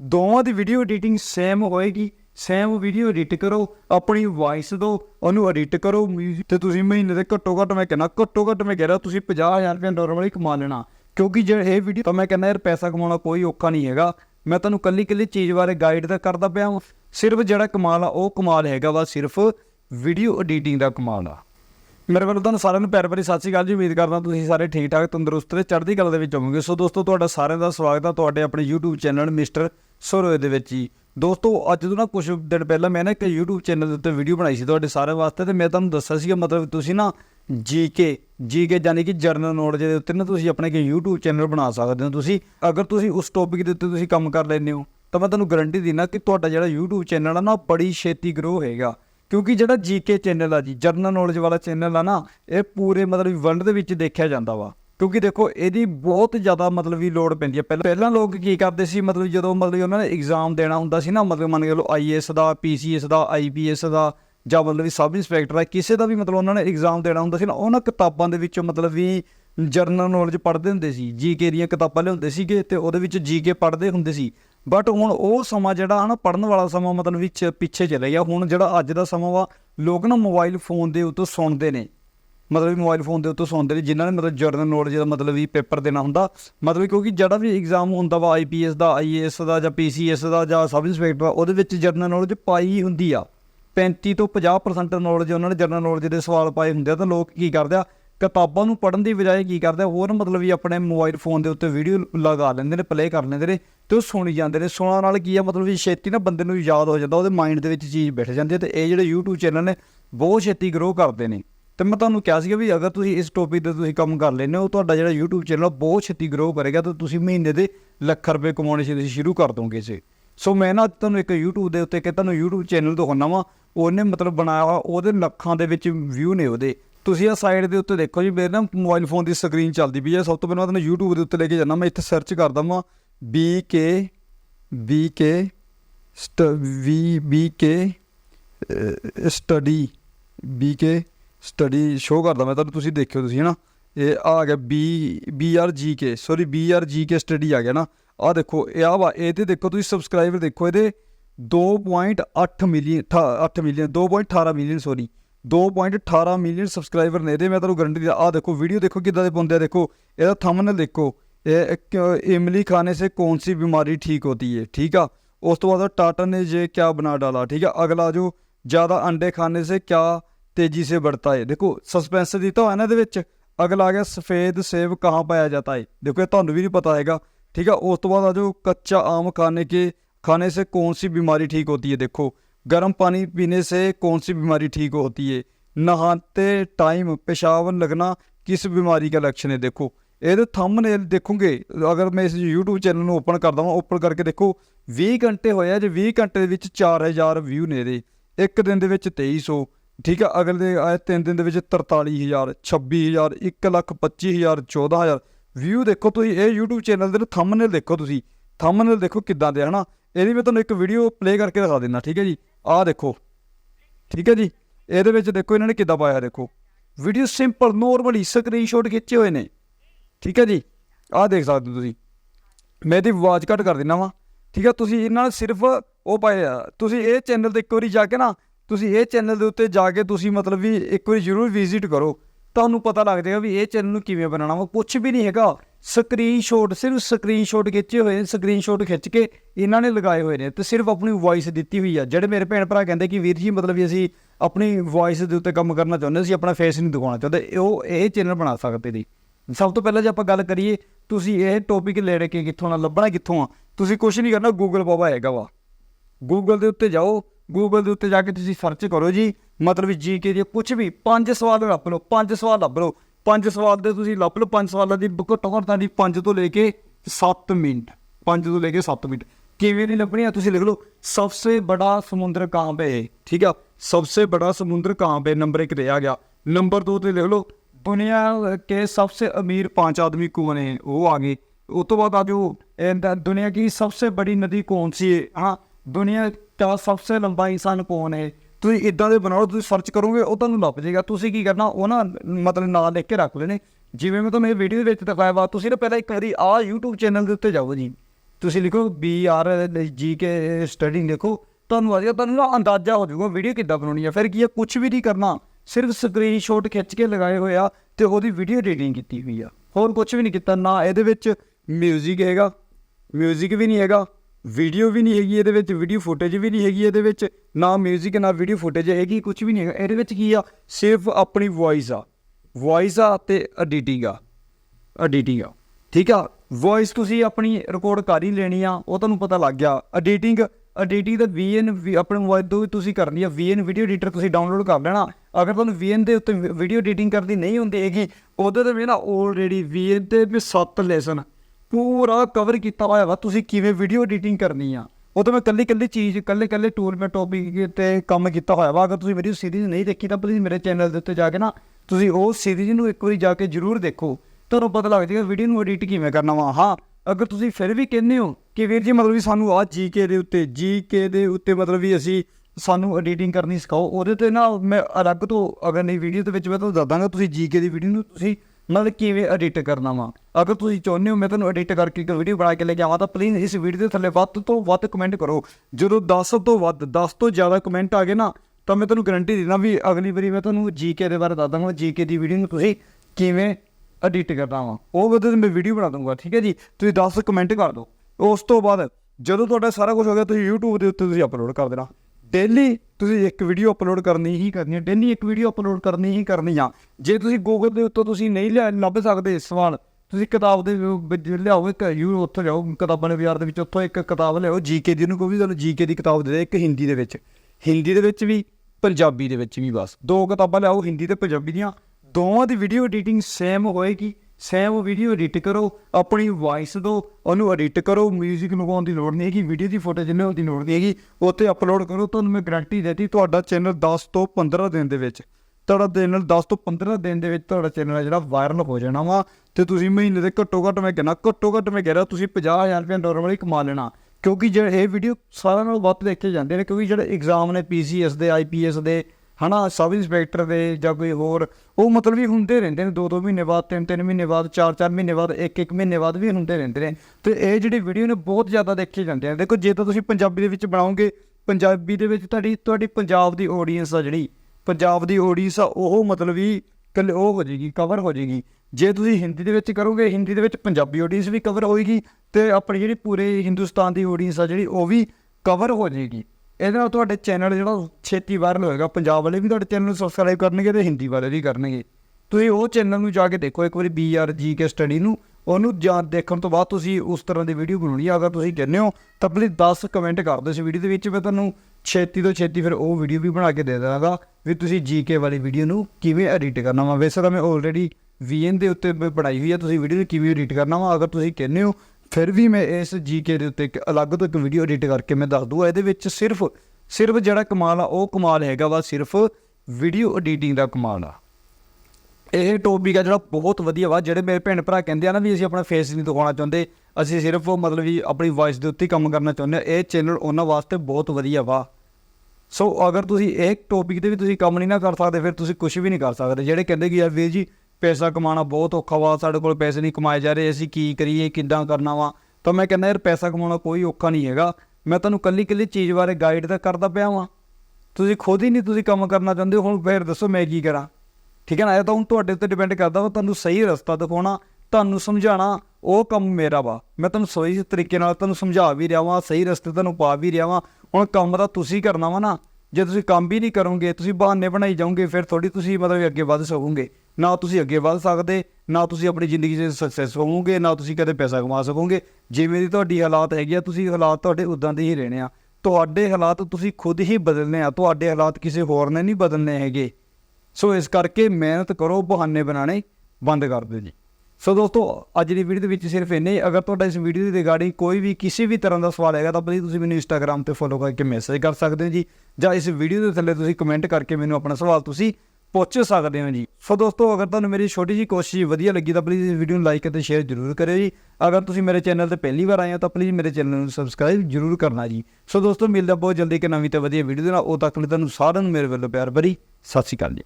ਦੋਵਾਂ ਦੀ video editing same ਹੋਏਗੀ ਸੇਮ ਵੀਡੀਓ ਐਡਿਟ ਕਰੋ, ਆਪਣੀ ਵਾਇਸ ਦਿਓ ਉਹਨੂੰ ਐਡਿਟ ਕਰੋ music ਤੇ ਤੁਸੀਂ ਮਹੀਨੇ ਦੇ ਘੱਟੋ ਘੱਟ ਮੈਂ ਕਹਿੰਦਾ, ਘੱਟੋ ਘੱਟ ਮੈਂ ਕਹਿ ਰਿਹਾ ਤੁਸੀਂ 50000 ਰੁਪਏ ਨਾਰਮਲੀ ਕਮਾ ਲੈਣਾ। ਕਿਉਂਕਿ ਜੇ ਇਹ ਵੀਡੀਓ ਤਾਂ ਮੈਂ ਕਹਿੰਦਾ ਯਾਰ ਪੈਸਾ ਕਮਾਉਣਾ ਕੋਈ ਔਖਾ ਨਹੀਂ ਹੈਗਾ। ਮੈਂ ਤੁਹਾਨੂੰ ਕੱਲੀ ਕੱਲੀ ਚੀਜ਼ ਬਾਰੇ ਗਾਈਡ ਤਾਂ ਕਰਦਾ ਪਿਆ ਹਾਂ ਸਿਰਫ ਜਿਹੜਾ ਕਮਾਲ ਆ ਉਹ ਕਮਾਲ ਹੈਗਾ ਵਾ, ਸਿਰਫ ਵੀਡੀਓ ਐਡੀਟਿੰਗ ਦਾ ਕਮਾਲ ਆ ਮੇਰੇ ਵੱਲੋਂ ਤੁਹਾਨੂੰ ਸਾਰਿਆਂ ਨੂੰ ਪਿਆਰ ਭਰੀ ਸਤਿ ਸ਼੍ਰੀ ਅਕਾਲ ਜੀ। ਉਮੀਦ ਕਰਦਾ ਤੁਸੀਂ ਸਾਰੇ ਠੀਕ ਠਾਕ, ਤੰਦਰੁਸਤ ਤੇ ਚੜ੍ਹਦੀ ਕਲਾ ਦੇ ਵਿੱਚ ਹੋਵੋਗੇ। ਸੋ ਦੋਸਤੋ, ਤੁਹਾਡਾ ਸਾਰਿਆਂ ਦਾ ਸਵਾਗਤ ਹੈ ਤੁਹਾਡੇ ਆਪਣੇ YouTube ਚੈਨਲ ਮਿਸਟਰ ਸੋਰੋਏ ਦੇ ਵਿੱਚ ਜੀ। ਦੋਸਤੋ, ਅੱਜ ਤੋਂ ਨਾ ਕੁਝ ਦਿਨ ਪਹਿਲਾਂ ਮੈਂ ਨਾ ਇੱਕ YouTube ਚੈਨਲ ਦੇ ਉੱਤੇ ਵੀਡੀਓ ਬਣਾਈ ਸੀ ਤੁਹਾਡੇ ਸਾਰਿਆਂ ਵਾਸਤੇ ਤੇ ਮੈਂ ਤੁਹਾਨੂੰ ਦੱਸਿਆ ਸੀਗਾ, ਮਤਲਬ ਤੁਸੀਂ ਨਾ ਜੀਕੇ ਜੀਕੇ ਯਾਨੀ ਕਿ ਜਰਨਲ ਨੌਲੇਜ ਦੇ ਉੱਤੇ ਨਾ ਤੁਸੀਂ ਆਪਣੇ ਇੱਕ YouTube ਚੈਨਲ ਬਣਾ ਸਕਦੇ ਹੋ ਤੁਸੀਂ। ਅਗਰ ਤੁਸੀਂ ਉਸ ਟੌਪਿਕ ਦੇ ਉੱਤੇ ਤੁਸੀਂ ਕੰਮ ਕਰ ਲੈਂਦੇ ਹੋ, ਤਾਂ ਮੈਂ ਤੁਹਾਨੂੰ ਗਾਰੰਟੀ ਦਿੰਦਾ ਕਿ ਤੁਹਾਡਾ ਜਿਹੜਾ YouTube ਚੈਨਲ ਆ ਨਾ ਬੜੀ ਛੇਤੀ ਗਰੋ ਹੋਏਗਾ। ਕਿਉਂਕਿ ਜਿਹੜਾ ਜੀਕੇ ਚੈਨਲ ਆ ਜੀ ਜਰਨਲ ਨੌਲੇਜ ਵਾਲਾ ਚੈਨਲ ਆ ਨਾ, ਇਹ ਪੂਰੇ ਮਤਲਬ ਵਰਲਡ ਦੇ ਵਿੱਚ ਦੇਖਿਆ ਜਾਂਦਾ ਵਾ। ਕਿਉਂਕਿ ਦੇਖੋ, ਇਹਦੀ ਬਹੁਤ ਜ਼ਿਆਦਾ ਮਤਲਬ ਵੀ ਲੋੜ ਪੈਂਦੀ ਹੈ ਪਹਿਲਾਂ ਪਹਿਲਾਂ ਲੋਕ ਕੀ ਕਰਦੇ ਸੀ, ਮਤਲਬ ਜਦੋਂ ਮਤਲਬ ਉਹਨਾਂ ਨੇ ਐਗਜ਼ਾਮ ਦੇਣਾ ਹੁੰਦਾ ਸੀ ਨਾ, ਮਤਲਬ ਮੰਨ ਕੇ ਲਓ ਆਈਏਐਸ ਦਾ ਪੀਸੀਐਸ ਦਾ ਆਈਪੀਐਸ ਦਾ, ਜਾਂ ਮਤਲਬ ਵੀ ਸਬ ਇੰਸਪੈਕਟਰ ਦਾ, ਕਿਸੇ ਦਾ ਵੀ ਮਤਲਬ ਉਹਨਾਂ ਨੇ ਐਗਜ਼ਾਮ ਦੇਣਾ ਹੁੰਦਾ ਸੀ ਨਾ, ਉਹਨਾਂ ਕਿਤਾਬਾਂ ਦੇ ਵਿੱਚ ਮਤਲਬ ਵੀ ਜਰਨਲ ਨੌਲੇਜ ਪੜ੍ਹਦੇ ਹੁੰਦੇ ਸੀ। ਜੀਕੇ ਦੀਆਂ ਕਿਤਾਬਾਂ ਲਿਆਉਂਦੇ ਸੀਗੇ ਤੇ ਉਹਦੇ ਵਿੱਚ ਜੀਕੇ ਪੜ੍ਹਦੇ ਹੁੰਦੇ ਸੀ। ਬਟ ਹੁਣ ਉਹ ਸਮਾਂ ਜਿਹੜਾ ਹਨਾ ਪੜਨ ਵਾਲਾ ਸਮਾਂ ਮਤਲਬ ਵਿੱਚ ਪਿੱਛੇ ਚਲੇ ਗਿਆ। ਹੁਣ ਜਿਹੜਾ ਅੱਜ ਦਾ ਸਮਾਂ ਵਾ, ਲੋਕ ਨਾ ਮੋਬਾਈਲ ਫੋਨ ਦੇ ਉੱਤੋਂ ਸੁਣਦੇ ਨੇ। ਮਤਲਬ ਵੀ ਮੋਬਾਈਲ ਫੋਨ ਦੇ ਉੱਤੋਂ ਸੁਣਦੇ ਨੇ, ਜਿਨ੍ਹਾਂ ਨੇ ਮਤਲਬ ਜਰਨਲ ਨੌਲੇਜ ਦਾ ਮਤਲਬ ਵੀ ਪੇਪਰ ਦੇਣਾ ਹੁੰਦਾ। ਮਤਲਬ ਕਿਉਂਕਿ ਜਿਹੜਾ ਵੀ ਐਗਜ਼ਾਮ ਹੁੰਦਾ ਵਾ ਆਈਪੀਐਸ ਦਾ ਆਈਏਐਸ ਦਾ ਜਾਂ ਪੀਸੀਐਸ ਦਾ ਜਾਂ ਸਬ ਇੰਸਪੈਕਟਰ ਦਾ, ਉਹਦੇ ਵਿੱਚ ਜਰਨਲ ਨੌਲੇਜ ਪਾਈ ਹੁੰਦੀ ਆ। 35 ਤੋਂ 50% ਨੌਲੇਜ ਉਹਨਾਂ ਨੇ ਜਰਨਲ ਨੌਲੇਜ ਦੇ ਸਵਾਲ ਪਾਏ ਹੁੰਦੇ ਆ, ਤਾਂ ਲੋਕ ਕੀ ਕਰਦੇ ਆ ਕਿਤਾਬਾਂ ਨੂੰ ਪੜ੍ਹਨ ਦੀ ਬਜਾਏ ਕੀ ਕਰਦੇ ਆ? ਹੋਰ ਮਤਲਬ ਵੀ ਆਪਣੇ ਮੋਬਾਈਲ ਫੋਨ ਦੇ ਉੱਤੇ ਵੀਡੀਓ ਲਗਾ ਲੈਂਦੇ ਨੇ ਪਲੇ ਕਰ ਲੈਂਦੇ ਨੇ ਤੇ ਉਹ ਸੁਣੀ ਜਾਂਦੇ ਨੇ। ਸੁਣਨ ਨਾਲ ਕੀ ਆ? ਮਤਲਬ ਵੀ ਛੇਤੀ ਨਾ ਬੰਦੇ ਨੂੰ ਯਾਦ ਹੋ ਜਾਂਦਾ, ਉਹਦੇ ਮਾਈਂਡ ਦੇ ਵਿੱਚ ਚੀਜ਼ ਬੈਠ ਜਾਂਦੀ ਹੈ ਤੇ ਇਹ ਜਿਹੜੇ YouTube ਚੈਨਲ ਨੇ, ਬਹੁਤ ਛੇਤੀ ਗਰੋ ਕਰਦੇ ਨੇ। ਤੇ ਮੈਂ ਤੁਹਾਨੂੰ ਕਿਹਾ ਸੀਗਾ ਵੀ ਅਗਰ ਤੁਸੀਂ ਇਸ ਟੌਪਿਕ ਤੇ ਤੁਸੀਂ ਕੰਮ ਕਰ ਲੈਂਦੇ ਹੋ ਤੁਹਾਡਾ ਜਿਹੜਾ YouTube ਚੈਨਲ ਬਹੁਤ ਛੇਤੀ ਗਰੋ ਕਰੇਗਾ ਤੇ ਤੁਸੀਂ ਮਹੀਨੇ ਦੇ ਲੱਖ ਰੁਪਏ ਕਮਾਉਣੇ ਸੀ ਤੁਸੀਂ ਸ਼ੁਰੂ ਕਰ ਦੋਗੇ ਸੇ ਸੋ ਮੈਂ ਨਾ ਤੁਹਾਨੂੰ ਇੱਕ YouTube ਦੇ ਉੱਤੇ ਕਿ ਤੁਹਾਨੂੰ YouTube ਚੈਨਲ ਦਿਖਾਉਣਾ ਵਾ। ਉਹਨੇ ਮਤਲਬ ਬਣਾਇਆ ਹੋਇਆ, ਉਹਦੇ ਲੱਖਾਂ ਦੇ ਵਿੱਚ ਵਿਊ ਨੇ ਉਹਦੇ। ਤੁਸੀਂ ਆ ਸਾਈਡ ਦੇ ਉੱਤੇ ਦੇਖੋ ਜੀ, ਮੇਰੇ ਨਾ ਮੋਬਾਈਲ ਫੋਨ ਦੀ ਸਕਰੀਨ ਚੱਲਦੀ ਪਈ ਹੈ ਸਭ ਤੋਂ ਪਹਿਲਾਂ ਮੈਂ ਤੁਹਾਨੂੰ YouTube ਦੇ ਉੱਤੇ ਲੈ ਕੇ ਜਾਣਾ ਮੈਂ ਇੱਥੇ ਸਰਚ ਕਰਦਾ ਵਾਂ। BK BK ਸਟ ਵੀ BK study BK study show ਕਰਦਾ ਮੈਂ ਤੁਹਾਨੂੰ, ਤੁਸੀਂ ਦੇਖਿਓ ਤੁਸੀਂ, ਹਨਾ? ਇਹ ਆ ਗਿਆ B BRGK sorry BRGK study ਆ ਗਿਆ ਨਾ। ਆ ਦੇਖੋ, ਇਹ ਆ ਵਾ, ਇਹ ਤੇ ਦੇਖੋ ਤੁਸੀਂ ਸਬਸਕ੍ਰਾਈਬਰ ਦੇਖੋ, ਇਹਦੇ 2.8 million 8 million 2.18 million sorry 2.18 million subscriber ਨੇ ਇਹਦੇ ਮੈਂ ਤੁਹਾਨੂੰ ਗਾਰੰਟੀ ਦਿੰਦਾ ਆ ਦੇਖੋ ਵੀਡੀਓ ਦੇਖੋ ਕਿੱਦਾਂ ਦੇ ਪਾਉਂਦੇ ਆ ਦੇਖੋ ਇਹਦਾ ਥੰਬਨੇਲ ਦੇਖੋ ਇਹ इमली खाने से कौन सी बीमारी ठीक होती है ठीक है उस तो बाद टाटा ने ये क्या बना डाला ठीक है अगला जो ज़्यादा अंडे खाने से क्या तेज़ी से बढ़ता है देखो सस्पेंस दिता हुआ है ना ये अगला आ गया सफ़ेद सेब कहाँ पाया जाता है देखो ये थानू भी नहीं पता हैगा ठीक है उस तो बाद जो कच्चा आम खाने के खाने से कौन सी बीमारी ठीक होती है देखो गर्म पानी पीने से कौन सी बीमारी ठीक होती है नहाते टाइम पेशाब लगना किस बीमारी का लक्षण है देखो ਇਹਦੇ ਥੰਬਨੇਲ ਦੇਖੋਗੇ ਅਗਰ ਮੈਂ ਇਸ YouTube ਚੈਨਲ ਨੂੰ ਓਪਨ ਕਰਦਾ ਹਾਂ ਓਪਨ ਕਰਕੇ ਦੇਖੋ 20 ਘੰਟੇ ਹੋਏ ਆ ਜੇ 20 ਘੰਟੇ ਦੇ ਵਿੱਚ 4000 ਵਿਊ ਨੇ ਇਹਦੇ ਇੱਕ ਦਿਨ ਦੇ ਵਿੱਚ 2300 ਠੀਕ ਆ ਅਗਲੇ ਆਏ ਤਿੰਨ ਦਿਨ ਦੇ ਵਿੱਚ 43000 26000 125000 14000 ਵਿਊ ਦੇਖੋ ਤੁਸੀਂ ਇਹ YouTube ਚੈਨਲ ਦੇ ਥੰਬਨੇਲ ਦੇਖੋ ਤੁਸੀਂ ਥੰਬਨੇਲ ਦੇਖੋ ਕਿੱਦਾਂ ਦੇ ਹਨਾ ਇਹਦੀ ਮੈਂ ਤੁਹਾਨੂੰ ਇੱਕ ਵੀਡੀਓ ਪਲੇ ਕਰਕੇ ਦਿਖਾ ਦਿੰਦਾ ਠੀਕ ਹੈ ਜੀ ਆਹ ਦੇਖੋ। ਠੀਕ ਹੈ ਜੀ? ਇਹਦੇ ਵਿੱਚ ਦੇਖੋ ਇਹਨਾਂ ਨੇ ਕਿੱਦਾਂ ਪਾਇਆ ਦੇਖੋ। ਵੀਡੀਓ ਸਿੰਪਲ ਨੋਰਮਲੀ ਸਕਰੀਨਸ਼ਾਟ ਖਿੱਚੇ ਹੋਏ ਨੇ। ਠੀਕ ਹੈ ਜੀ? ਆਹ ਦੇਖ ਸਕਦੇ ਹੋ ਤੁਸੀਂ। ਮੈਂ ਇਹਦੀ ਆਵਾਜ਼ ਘੱਟ ਕਰ ਦਿੰਦਾ ਵਾਂ। ਠੀਕ ਹੈ? ਤੁਸੀਂ ਇਹਨਾਂ ਨਾਲ ਸਿਰਫ ਉਹ ਪਾਏ ਤੁਸੀਂ ਇਹ ਚੈਨਲ ਤੇ ਇੱਕ ਵਾਰੀ ਜਾ ਕੇ ਨਾ, ਤੁਸੀਂ ਇਹ ਚੈਨਲ ਦੇ ਉੱਤੇ ਜਾ ਕੇ ਤੁਸੀਂ ਮਤਲਬ ਵੀ ਇੱਕ ਵਾਰੀ ਜ਼ਰੂਰ ਵਿਜ਼ਿਟ ਕਰੋ। ਤੁਹਾਨੂੰ ਪਤਾ ਲੱਗ ਜਾਏਗਾ ਵੀ ਇਹ ਚੈਨਲ ਨੂੰ ਕਿਵੇਂ ਬਣਾਉਣਾ ਵਾ। ਕੁਝ ਵੀ ਨਹੀਂ ਹੈਗਾ। ਸਕਰੀਨਸ਼ਾਟ ਸਿਰਫ ਸਕਰੀਨਸ਼ਾਟ ਖਿੱਚੇ ਹੋਏ ਨੇ ਸਕਰੀਨਸ਼ਾਟ ਖਿੱਚ ਕੇ ਇਹਨਾਂ ਨੇ ਲਗਾਏ ਹੋਏ ਨੇ ਤੇ ਸਿਰਫ ਆਪਣੀ ਵੌਇਸ ਦਿੱਤੀ ਹੋਈ ਆ। ਜਿਹੜੇ ਮੇਰੇ ਭੈਣ ਭਰਾ ਕਹਿੰਦੇ ਕਿ ਵੀਰ ਜੀ, ਮਤਲਬ ਵੀ ਅਸੀਂ ਆਪਣੀ ਵੌਇਸ ਦੇ ਉੱਤੇ ਕੰਮ ਕਰਨਾ ਚਾਹੁੰਦੇ ਸੀ, ਆਪਣਾ ਫੇਸ ਨਹੀਂ ਦਿਖਾਉਣਾ ਚਾਹੁੰਦੇ, ਉਹ ਇਹ ਚੈਨਲ ਬਣਾ ਸਕਦੇ ਜੀ ਸਭ ਤੋਂ ਪਹਿਲਾਂ ਜੇ ਆਪਾਂ ਗੱਲ ਕਰੀਏ, ਤੁਸੀਂ ਇਹ ਟੌਪਿਕ ਲੈ ਕੇ ਕਿੱਥੋਂ ਨਾ ਲੱਭਣਾ ਕਿੱਥੋਂ ਆ, ਤੁਸੀਂ ਕੁਝ ਨਹੀਂ ਕਰਨਾ ਗੂਗਲ ਬਾਬਾ ਹੈਗਾ ਵਾ। ਗੂਗਲ ਦੇ ਉੱਤੇ ਜਾਓ ਗੂਗਲ ਦੇ ਉੱਤੇ ਜਾ ਕੇ ਤੁਸੀਂ ਸਰਚ ਕਰੋ ਜੀ, ਮਤਲਬ ਜੀ ਕੇ ਜੇ ਕੁਝ ਵੀ, ਪੰਜ ਸਵਾਲ ਲੱਭ ਲਓ, ਪੰਜ ਸਵਾਲ ਲੱਭ ਲਓ ਪੰਜ ਸਵਾਲ ਦੇ ਤੁਸੀਂ ਲੱਭ ਲਓ, ਪੰਜ ਸਵਾਲਾਂ ਦੀ ਘੱਟੋ ਘੱਟ ਤੁਹਾਡੀ ਪੰਜ ਤੋਂ ਲੈ ਕੇ 7 ਮਿੰਟ, ਪੰਜ ਤੋਂ ਲੈ ਕੇ 7 ਮਿੰਟ। ਕਿਵੇਂ ਨਹੀਂ ਲੱਭਣੀ ਆ ਤੁਸੀਂ ਲਿਖ ਲਓ ਸਭ ਤੋਂ ਬੜਾ ਸਮੁੰਦਰ ਕਾਂ ਪੇ ਠੀਕ ਆ? ਸਭ ਤੋਂ ਬੜਾ ਸਮੁੰਦਰ ਕਾਂ ਪੇ ਨੰਬਰ 1 ਰਿਹਾ ਗਿਆ। ਨੰਬਰ 2 ਤੇ ਲਿਖ ਲਓ ਦੁਨੀਆ ਕੇ ਸਭ ਤੋਂ ਅਮੀਰ ਪੰਜ ਆਦਮੀ ਕੌਣ ਹੈ? ਉਹ ਆ ਗਏ। ਉਸ ਤੋਂ ਬਾਅਦ ਆ ਜੋ ਦੁਨੀਆ ਕੀ ਸਭ ਤੋਂ ਬੜੀ ਨਦੀ ਕੌਣ ਸੀ? ਹਾਂ, ਦੁਨੀਆ ਦਾ ਸਭ ਤੋਂ ਲੰਬਾ ਇਨਸਾਨ ਕੌਣ ਹੈ? ਤੁਸੀਂ ਇਦਾਂ ਦੇ ਬਣਾਓ ਤੁਸੀਂ ਸਰਚ ਕਰੋਗੇ ਉਹ ਤੁਹਾਨੂੰ ਲੱਭ ਜਾਏਗਾ ਤੁਸੀਂ ਕੀ ਕਰਨਾ ਉਹ ਨਾ ਮਤਲਬ ਨਾਂ ਲਿਖ ਕੇ ਰੱਖ ਲੈਣੇ ਜਿਵੇਂ ਮੈਂ ਤੁਹਾਨੂੰ ਇਹ ਵੀਡੀਓ ਦੇ ਵਿੱਚ ਦਿਖਾਇਆ ਵਾ ਤੁਸੀਂ ਨਾ ਪਹਿਲਾਂ ਇੱਕ ਵਾਰੀ ਆ YouTube ਚੈਨਲ ਦੇ ਉੱਤੇ ਜਾਓ ਜੀ ਤੁਸੀਂ ਲਿਖੋ ਬੀ ਆਰ ਜੀ ਕੇ ਸਟੱਡੀ ਲਿਖੋ ਤੁਹਾਨੂੰ ਆ ਜਾਏਗਾ ਤੁਹਾਨੂੰ ਨਾ ਅੰਦਾਜ਼ਾ ਹੋ ਜਾਊਗਾ ਵੀਡੀਓ ਕਿੱਦਾਂ ਬਣਾਉਣੀ ਹੈ ਫਿਰ ਕੀ ਹੈ ਕੁਝ ਵੀ ਨਹੀਂ ਕਰਨਾ ਸਿਰਫ ਸਕਰੀਨਸ਼ਾਟ ਖਿੱਚ ਕੇ ਲਗਾਏ ਹੋਏ ਆ ਤੇ ਉਹਦੀ ਵੀਡੀਓ ਐਡੀਟਿੰਗ ਕੀਤੀ ਹੋਈ ਆ ਹੋਰ ਕੁਝ ਵੀ ਨਹੀਂ ਕੀਤਾ ਨਾ ਇਹਦੇ ਵਿੱਚ 뮤직 ਹੈਗਾ 뮤직 ਵੀ ਨਹੀਂ ਹੈਗਾ ਵੀਡੀਓ ਵੀ ਨਹੀਂ ਹੈਗੀ ਇਹਦੇ ਵਿੱਚ ਵੀਡੀਓ ਫੁਟੇਜ ਵੀ ਨਹੀਂ ਹੈਗੀ ਇਹਦੇ ਵਿੱਚ, ਨਾ 뮤직 ਨਾ ਵੀਡੀਓ ਫੁਟੇਜ ਹੈਗੀ ਕੁਝ ਵੀ ਨਹੀਂ ਹੈਗਾ। ਇਹਦੇ ਵਿੱਚ ਕੀ ਆ? ਸਿਰਫ ਆਪਣੀ ਵੌਇਸ ਆ। ਵੌਇਸ ਆ ਤੇ ਐਡੀਟਿੰਗ ਆ। ਐਡੀਟਿੰਗ ਆ। ਠੀਕ ਆ? ਵੌਇਸ ਤੁਸੀਂ ਆਪਣੀ ਰਿਕਾਰਡ ਕਰ ਹੀ ਲੈਣੀ ਆ, ਉਹ ਤੁਹਾਨੂੰ ਪਤਾ ਲੱਗ ਗਿਆ। ਐਡੀਟਿੰਗ ਐਡੀਟਿੰਗ ਦਾ VN, ਵੀ ਆਪਣੇ ਮੋਬਾਈਲ ਤੋਂ ਵੀ ਤੁਸੀਂ ਕਰਨੀ ਆ। VN ਵੀਡੀਓ ਐਡੀਟਰ ਤੁਸੀਂ ਡਾਊਨਲੋਡ ਕਰ ਲੈਣਾ। ਅਗਰ ਤੁਹਾਨੂੰ VN ਦੇ ਉੱਤੇ ਵੀਡੀਓ ਐਡੀਟਿੰਗ ਕਰਦੀ ਨਹੀਂ ਹੁੰਦੀ ਹੈਗੀ, ਉਹਦੇ ਤੇ ਵੀ ਨਾ ਆਲਰੇਡੀ VN ਤੇ ਵੀ 7 ਲੈਸਨ ਪੂਰਾ ਕਵਰ ਕੀਤਾ ਹੋਇਆ ਵਾ, ਤੁਸੀਂ ਕਿਵੇਂ ਵੀਡੀਓ ਐਡੀਟਿੰਗ ਕਰਨੀ ਆ? ਉਹ ਤਾਂ ਮੈਂ ਕੱਲੀ ਕੱਲੀ ਚੀਜ਼ ਕੱਲੇ ਕੱਲੇ ਟੂਲ ਮੈਂ ਟੌਪਿਕ ਤੇ ਕੰਮ ਕੀਤਾ ਹੋਇਆ ਵਾ। ਅਗਰ ਤੁਸੀਂ ਮੇਰੀ ਸੀਰੀਜ਼ ਨਹੀਂ ਦੇਖੀ, ਤਾਂ ਪਲੀਜ਼ ਮੇਰੇ ਚੈਨਲ ਦੇ ਉੱਤੇ ਜਾ ਕੇ ਨਾ ਤੁਸੀਂ ਉਹ ਸੀਰੀਜ਼ ਨੂੰ ਇੱਕ ਵਾਰੀ ਜਾ ਕੇ ਜ਼ਰੂਰ ਦੇਖੋ। ਤੁਹਾਨੂੰ ਪਤਾ ਲੱਗ ਜਾਏਗਾ ਵੀਡੀਓ ਨੂੰ ਐਡਿਟ ਕਿਵੇਂ ਕਰਨਾ ਵਾ। ਹਾਂ, ਅਗਰ ਤੁਸੀਂ ਫਿਰ ਵੀ ਕਹਿੰਦੇ ਹੋ ਕਿ ਵੀਰ ਜੀ ਮਤਲਬ ਵੀ ਸਾਨੂੰ ਆ ਜੀਕੇ ਦੇ ਉੱਤੇ ਜੀਕੇ ਦੇ ਉੱਤੇ ਮਤਲਬ ਵੀ ਅਸੀਂ ਸਾਨੂੰ ਐਡੀਟਿੰਗ ਕਰਨੀ ਸਿਖਾਓ, ਉਹਦੇ ਤੇ ਨਾ ਮੈਂ ਅਲੱਗ ਤੋਂ ਅਗਰ ਨਹੀਂ ਵੀਡੀਓ ਦੇ ਵਿੱਚ ਮੈਂ ਤੁਹਾਨੂੰ ਦੱਸ ਦਾਂਗਾ, ਤੁਸੀਂ ਜੀਕੇ ਦੀ ਵੀਡੀਓ ਨੂੰ ਤੁਸੀਂ ਮਤਲਬ ਕਿਵੇਂ ਐਡਿਟ ਕਰਨਾ ਵਾ? ਅਗਰ ਤੁਸੀਂ ਚਾਹੁੰਦੇ ਹੋ ਮੈਂ ਤੁਹਾਨੂੰ ਐਡਿਟ ਕਰਕੇ ਇੱਕ ਵੀਡੀਓ ਬਣਾ ਕੇ ਲੈ ਕੇ ਆਵਾਂ, ਤਾਂ ਪਲੀਜ਼ ਇਸ ਵੀਡੀਓ ਦੇ ਥੱਲੇ ਵੱਧ ਤੋਂ ਵੱਧ ਕਮੈਂਟ ਕਰੋ। ਜਦੋਂ 10 ਤੋਂ ਵੱਧ 10 ਤੋਂ ਜ਼ਿਆਦਾ ਕਮੈਂਟ ਆ ਗਏ ਨਾ, ਤਾਂ ਮੈਂ ਤੁਹਾਨੂੰ ਗਾਰੰਟੀ ਦਿੰਦਾ ਵੀ ਅਗਲੀ ਵਾਰੀ ਮੈਂ ਤੁਹਾਨੂੰ ਜੀਕੇ ਦੇ ਬਾਰੇ ਦੱਸ ਦਾਂਗਾ ਜੀਕੇ ਦੀ ਵੀਡੀਓ ਨੂੰ ਤੁਸੀਂ ਕਿਵੇਂ ਐਡਿਟ ਕਰਨਾ ਵਾ। ਉਹ ਉਹਦੇ ਮੈਂ ਵੀਡੀਓ ਬਣਾ ਦੂੰਗਾ ਠੀਕ ਹੈ ਜੀ? ਤੁਸੀਂ 10 ਕਮੈਂਟ ਕਰ ਦਿਓ। ਉਸ ਤੋਂ ਬਾਅਦ ਜਦੋਂ ਤੁਹਾਡਾ ਸਾਰਾ ਕੁਝ ਹੋ ਗਿਆ, ਤੁਸੀਂ YouTube ਦੇ ਉੱਤੇ ਤੁਸੀਂ ਅਪਲੋਡ ਕਰ ਦੇਣਾ। ਡੇਲੀ ਤੁਸੀਂ ਇੱਕ ਵੀਡੀਓ ਅਪਲੋਡ ਕਰਨੀ ਹੀ ਕਰਨੀ ਹੈ ਡੇਲੀ ਇੱਕ ਵੀਡੀਓ ਅਪਲੋਡ ਕਰਨੀ ਹੀ ਕਰਨੀ ਆ। ਜੇ ਤੁਸੀਂ ਗੂਗਲ ਦੇ ਉੱਤੋਂ ਤੁਸੀਂ ਨਹੀਂ ਲਿਆ, ਲੱਭ ਸਕਦੇ ਸਵਾਲ। ਤੁਸੀਂ ਕਿਤਾਬ ਦੇ ਵਿੱਚ ਲਿਆਓ, ਇੱਕ ਯੂ ਉੱਥੋਂ ਜਾਓ ਕਿਤਾਬਾਂ ਦੇ ਬਾਜ਼ਾਰ ਦੇ ਵਿੱਚ ਉੱਥੋਂ ਇੱਕ ਕਿਤਾਬ ਲਿਆਓ ਜੀਕੇ ਦੀ ਨੂੰ ਕੋਈ ਵੀ ਤੁਹਾਨੂੰ ਜੀਕੇ ਦੀ ਕਿਤਾਬ ਦੇ ਦੇ, ਇੱਕ ਹਿੰਦੀ ਦੇ ਵਿੱਚ। ਹਿੰਦੀ ਦੇ ਵਿੱਚ ਵੀ, ਪੰਜਾਬੀ ਦੇ ਵਿੱਚ ਵੀ ਬਸ। ਦੋ ਕਿਤਾਬਾਂ ਲਿਆਓ, ਹਿੰਦੀ ਤੇ ਪੰਜਾਬੀ ਦੀਆਂ। ਦੋਵਾਂ ਦੀ ਵੀਡੀਓ ਐਡੀਟਿੰਗ ਸੇਮ ਹੋਏਗੀ। ਸੇਮ ਵੀਡੀਓ ਐਡਿਟ ਕਰੋ, ਆਪਣੀ ਵਾਇਸ ਦਿਓ ਉਹਨੂੰ ਐਡਿਟ ਕਰੋ 뮤직 ਲਗਾਉਣ ਦੀ ਲੋੜ ਨਹੀਂ ਹੈਗੀ ਵੀਡੀਓ ਦੀ ਫੁਟੇਜ ਲਿਆਉਣ ਦੀ ਲੋੜ ਨਹੀਂ ਹੈਗੀ, ਉੱਥੇ ਅਪਲੋਡ ਕਰੋ, ਤੁਹਾਨੂੰ ਮੈਂ ਗਾਰੰਟੀ ਦੇਤੀ, ਤੁਹਾਡਾ ਚੈਨਲ 10 ਤੋਂ 15 ਦਿਨ ਦੇ ਵਿੱਚ, ਤੁਹਾਡਾ ਚੈਨਲ 10 ਤੋਂ 15 ਦਿਨ ਦੇ ਵਿੱਚ ਤੁਹਾਡਾ ਚੈਨਲ ਹੈ ਜਿਹੜਾ ਵਾਇਰਲ ਹੋ ਜਾਣਾ ਵਾ, ਤੇ ਤੁਸੀਂ ਮਹੀਨੇ ਦੇ ਘੱਟੋ ਘੱਟ ਮੈਂ ਕਹਿੰਦਾ ਘੱਟੋ ਘੱਟ ਮੈਂ ਕਹਿ ਰਿਹਾ, ਤੁਸੀਂ 50000 ਰੁਪਏ ਨਾਰਮਲੀ ਕਮਾ ਲੈਣਾ, ਕਿਉਂਕਿ ਜਿਹੜੇ ਇਹ ਵੀਡੀਓ ਸਾਰਿਆਂ ਨਾਲੋਂ ਵੱਧ ਦੇਖੇ ਜਾਂਦੇ ਨੇ, ਕਿਉਂਕਿ ਜਿਹੜੇ ਐਗਜ਼ਾਮ ਨੇ ਪੀਸੀਐਸ ਦੇ ਆਈਪੀਐਸ ਦੇ ਹਨਾ, ਸਬ ਇੰਸਪੈਕਟਰ ਦੇ ਜਾਂ ਕੋਈ ਹੋਰ, ਉਹ ਮਤਲਬ ਵੀ ਹੁੰਦੇ ਰਹਿੰਦੇ ਨੇ 2-2 ਮਹੀਨੇ ਬਾਅਦ 3-3 ਮਹੀਨੇ ਬਾਅਦ 4-4 ਮਹੀਨੇ ਬਾਅਦ 1-1 ਮਹੀਨੇ ਬਾਅਦ ਵੀ ਹੁੰਦੇ ਰਹਿੰਦੇ ਨੇ। ਤੇ ਇਹ ਜਿਹੜੀ ਵੀਡੀਓ ਨੇ, ਬਹੁਤ ਜ਼ਿਆਦਾ ਦੇਖੇ ਜਾਂਦੇ ਆ। ਦੇਖੋ, ਜੇ ਤਾਂ ਤੁਸੀਂ ਪੰਜਾਬੀ ਦੇ ਵਿੱਚ ਬਣਾਓਗੇ, ਪੰਜਾਬੀ ਦੇ ਵਿੱਚ ਤੁਹਾਡੀ ਤੁਹਾਡੀ ਪੰਜਾਬ ਦੀ ਆਡੀਅנס ਆ ਜਿਹੜੀ, ਪੰਜਾਬ ਦੀ ਆਡੀਅנס ਆ, ਉਹ ਮਤਲਬ ਵੀ ਕੱਲ ਉਹ ਹੋ ਜੇਗੀ ਕਵਰ ਹੋ ਜੇਗੀ ਜੇ ਤੁਸੀਂ ਹਿੰਦੀ ਦੇ ਵਿੱਚ ਕਰੋਗੇ, ਹਿੰਦੀ ਦੇ ਵਿੱਚ ਪੰਜਾਬੀ ਆਡੀਅנס ਵੀ ਕਵਰ ਹੋਏਗੀ, ਤੇ ਆਪਣੀ ਜਿਹੜੀ ਪੂਰੇ ਹਿੰਦੁਸਤਾਨ ਦੀ ਆਡੀਅנס ਆ ਜਿਹੜੀ, ਉਹ ਵੀ ਕਵਰ ਹੋ ਜੇਗੀ ਇਹਦੇ ਨਾਲ ਤੁਹਾਡੇ ਚੈਨਲ ਜਿਹੜਾ ਛੇਤੀ ਵਾਇਰਲ ਹੋਏਗਾ, ਪੰਜਾਬ ਵਾਲੇ ਵੀ ਤੁਹਾਡੇ ਚੈਨਲ ਨੂੰ ਸਬਸਕ੍ਰਾਈਬ ਕਰਨਗੇ ਤੇ ਹਿੰਦੀ ਵਾਲੇ ਵੀ ਕਰਨਗੇ। ਤੁਸੀਂ ਉਹ ਚੈਨਲ ਨੂੰ ਜਾ ਕੇ ਦੇਖੋ, ਇੱਕ ਵਾਰੀ ਬੀਆਰ ਜੀ ਕੇ ਸਟੱਡੀ ਨੂੰ, ਉਹਨੂੰ ਜਾਂ ਦੇਖਣ ਤੋਂ ਬਾਅਦ ਤੁਸੀਂ ਉਸ ਤਰ੍ਹਾਂ ਦੀ ਵੀਡੀਓ ਬਣਾਉਣੀ ਹੈ ਅਗਰ ਤੁਸੀਂ ਕਹਿੰਦੇ ਹੋ, ਤਾਂ ਪਲੀਜ਼ 10 ਕਮੈਂਟ ਕਰ ਦਿਓ ਇਸ ਵੀਡੀਓ ਦੇ ਵਿੱਚ, ਮੈਂ ਤੁਹਾਨੂੰ ਛੇਤੀ ਤੋਂ ਛੇਤੀ ਫਿਰ ਉਹ ਵੀਡੀਓ ਵੀ ਬਣਾ ਕੇ ਦੇ ਦਾਂਗਾ ਵੀ ਤੁਸੀਂ ਜੀਕੇ ਵਾਲੀ ਵੀਡੀਓ ਨੂੰ ਕਿਵੇਂ ਐਡਿਟ ਕਰਨਾ ਵਾ। ਵੈਸੇ ਤਾਂ ਮੈਂ ਆਲਰੇਡੀ VN ਦੇ ਉੱਤੇ ਬ- ਬਣਾਈ ਹੋਈ ਆ, ਤੁਸੀਂ ਵੀਡੀਓ ਨੂੰ ਕਿਵੇਂ ਐਡਿਟ ਕਰਨਾ ਵਾ। ਅਗਰ ਤੁਸੀਂ ਕਹਿੰਦੇ ਹੋ ਫਿਰ ਵੀ ਮੈਂ ਇਸ ਜੀਕੇ ਦੇ ਉੱਤੇ ਇੱਕ ਅਲੱਗ ਤੋਂ ਇੱਕ ਵੀਡੀਓ ਐਡਿਟ ਕਰਕੇ ਮੈਂ ਦੱਸ ਦੂੰਗਾ ਇਹਦੇ ਵਿੱਚ ਸਿਰਫ ਸਿਰਫ ਜਿਹੜਾ ਕਮਾਲ ਆ, ਉਹ ਕਮਾਲ ਹੈਗਾ ਵਾ, ਸਿਰਫ ਵੀਡੀਓ ਐਡੀਟਿੰਗ ਦਾ ਕਮਾਲ ਆ। ਇਹ ਟੌਪਿਕ ਆ ਜਿਹੜਾ ਬਹੁਤ ਵਧੀਆ ਵਾ, ਜਿਹੜੇ ਮੇਰੇ ਭੈਣ ਭਰਾ ਕਹਿੰਦੇ ਆ ਨਾ ਵੀ ਅਸੀਂ ਆਪਣਾ ਫੇਸ ਨਹੀਂ ਦਿਖਾਉਣਾ ਚਾਹੁੰਦੇ, ਅਸੀਂ ਸਿਰਫ ਮਤਲਬ ਵੀ ਆਪਣੀ ਵਾਇਸ ਦੇ ਉੱਤੇ ਕੰਮ ਕਰਨਾ ਚਾਹੁੰਦੇ ਆ। ਇਹ ਚੈਨਲ ਉਹਨਾਂ ਵਾਸਤੇ ਬਹੁਤ ਵਧੀਆ ਵਾ। ਸੋ ਅਗਰ ਤੁਸੀਂ ਇਹ ਟੌਪਿਕ ਤੇ ਵੀ ਤੁਸੀਂ ਕੰਮ ਨਹੀਂ ਨਾ ਕਰ ਸਕਦੇ, ਫਿਰ ਤੁਸੀਂ ਕੁਝ ਵੀ ਨਹੀਂ ਕਰ ਸਕਦੇ। ਜਿਹੜੇ ਕਹਿੰਦੇ ਕਿ ਯਾਰ ਵੀਰ ਜੀ ਪੈਸਾ ਕਮਾਉਣਾ ਬਹੁਤ ਔਖਾ ਵਾ, ਸਾਡੇ ਕੋਲ ਪੈਸੇ ਨਹੀਂ ਕਮਾਏ ਜਾ ਰਹੇ, ਅਸੀਂ ਕੀ ਕਰੀਏ, ਕਿੱਦਾਂ ਕਰਨਾ ਵਾ? ਤਾਂ ਮੈਂ ਕਹਿੰਦਾ ਯਾਰ ਪੈਸਾ ਕਮਾਉਣਾ ਕੋਈ ਔਖਾ ਨਹੀਂ ਹੈਗਾ। ਮੈਂ ਤੁਹਾਨੂੰ ਕੱਲੀ ਕੱਲੀ ਚੀਜ਼ ਬਾਰੇ ਗਾਈਡ ਤਾਂ ਕਰਦਾ ਪਿਆ ਵਾਂ। ਤੁਸੀਂ ਖੁਦ ਹੀ ਨਹੀਂ ਤੁਸੀਂ ਕੰਮ ਕਰਨਾ ਚਾਹੁੰਦੇ ਹੁਣ ਫਿਰ ਦੱਸੋ ਮੈਂ ਕੀ ਕਰਾਂ? ਠੀਕ ਹੈ ਨਾ? ਇਹ ਤਾਂ ਹੁਣ ਤੁਹਾਡੇ ਉੱਤੇ ਡਿਪੈਂਡ ਕਰਦਾ ਵਾ, ਤੁਹਾਨੂੰ ਸਹੀ ਰਸਤਾ ਦਿਖਾਉਣਾ, ਤੁਹਾਨੂੰ ਸਮਝਾਉਣਾ, ਉਹ ਕੰਮ ਮੇਰਾ ਵਾ। ਮੈਂ ਤੁਹਾਨੂੰ ਸਹੀ ਤਰੀਕੇ ਨਾਲ ਤੁਹਾਨੂੰ ਸਮਝਾ ਵੀ ਰਿਹਾ ਵਾਂ, ਸਹੀ ਰਸਤੇ ਤੁਹਾਨੂੰ ਪਾ ਵੀ ਰਿਹਾ ਵਾਂ। ਹੁਣ ਕੰਮ ਤਾਂ ਤੁਸੀਂ ਕਰਨਾ ਵਾ ਨਾ, ਜੇ ਤੁਸੀਂ ਕੰਮ ਵੀ ਨਹੀਂ ਕਰੋਗੇ, ਤੁਸੀਂ ਬਹਾਨੇ ਬਣਾਈ ਜਾਓਗੇ, ਫਿਰ ਥੋੜੀ ਤੁਸੀਂ ਮਤਲਬ ਅੱਗੇ ਵੱਧ ਸਕੋਗੇ। ਨਾ ਤੁਸੀਂ ਅੱਗੇ ਵੱਧ ਸਕਦੇ, ਨਾ ਤੁਸੀਂ ਆਪਣੀ ਜ਼ਿੰਦਗੀ 'ਚ ਸਕਸੈਸ ਹੋਵੋਗੇ, ਨਾ ਤੁਸੀਂ ਕਦੇ ਪੈਸਾ ਕਮਾ ਸਕੋਗੇ। ਜਿਵੇਂ ਦੀ ਤੁਹਾਡੀ ਹਾਲਾਤ ਹੈਗੀ ਆ, ਤੁਸੀਂ ਹਾਲਾਤ ਤੁਹਾਡੇ ਉਦਾਂ ਦੇ ਹੀ ਰਹਿਣੇ ਆ। ਤੁਹਾਡੇ ਹਾਲਾਤ ਤੁਸੀਂ ਖੁਦ ਹੀ ਬਦਲਨੇ ਆ, ਤੁਹਾਡੇ ਹਾਲਾਤ ਕਿਸੇ ਹੋਰ ਨੇ ਨਹੀਂ ਬਦਲਨੇ ਹੈਗੇ। ਸੋ ਇਸ ਕਰਕੇ ਮਿਹਨਤ ਕਰੋ, ਬਹਾਨੇ ਬਣਾਣੇ ਬੰਦ ਕਰ ਦਿਓ ਜੀ। ਸੋ ਦੋਸਤੋ, ਅੱਜ ਦੀ ਵੀਡੀਓ ਦੇ ਵਿੱਚ ਸਿਰਫ ਇੰਨੇ ਅਗਰ ਤੁਹਾਡਾ ਇਸ ਵੀਡੀਓ ਦੀ ਰਿਗਾਰਡਿੰਗ ਕੋਈ ਵੀ ਕਿਸੇ ਵੀ ਤਰ੍ਹਾਂ ਦਾ ਸਵਾਲ ਹੈਗਾ, ਤਾਂ ਪਲੀਜ਼ ਤੁਸੀਂ ਮੈਨੂੰ ਇੰਸਟਾਗ੍ਰam ਤੇ ਫੋਲੋ ਕਰਕੇ ਮੈਸੇਜ ਕਰ ਸਕਦੇ ਹੋ ਜੀ। ਜਾਂ ਇਸ ਵੀਡੀਓ ਦੇ ਥੱਲੇ ਤੁਸੀਂ ਕਮੈਂਟ ਕਰਕੇ ਮੈਨੂੰ ਆਪਣਾ ਸਵਾਲ ਤੁਸੀਂ ਪਹੁੰਚ ਸਕਦੇ ਹੋ ਜੀ। ਸੋ ਦੋਸਤੋ, ਅਗਰ ਤੁਹਾਨੂੰ ਮੇਰੀ ਛੋਟੀ ਜੀ ਕੋਸ਼ਿਸ਼ ਵਧੀਆ ਲੱਗੀ ਤਾਂ ਪਲੀਜ਼ ਇਸ ਵੀਡੀਓ ਨੂੰ ਲਾਈਕ ਅਤੇ ਸ਼ੇਅਰ ਜ਼ਰੂਰ ਕਰਿਓ ਜੀ। ਅਗਰ ਤੁਸੀਂ ਮੇਰੇ ਚੈਨਲ ਤੇ ਪਹਿਲੀ ਵਾਰ ਆਏ ਹੋ ਤਾਂ ਪਲੀਜ਼ ਮੇਰੇ ਚੈਨਲ ਨੂੰ ਸਬਸਕ੍ਰਾਈਬ ਜ਼ਰੂਰ ਕਰਨਾ ਜੀ। ਸੋ ਦੋਸਤੋ, ਮਿਲਦਾ ਬਹੁਤ ਜਲਦੀ ਇੱਕ ਨਵੀਂ ਤੇ ਵਧੀਆ ਵੀਡੀਓ ਦੇ ਨਾਲ। ਉਹ ਤੱਕ ਲਈ ਤੁਹਾਨੂੰ ਸਾਰਿਆਂ ਨੂੰ ਮੇਰੇ ਵੱਲੋਂ ਪਿਆਰ ਭਰੀ ਸਤਿ ਸ਼੍ਰੀ ਅਕਾਲ ਜੀ।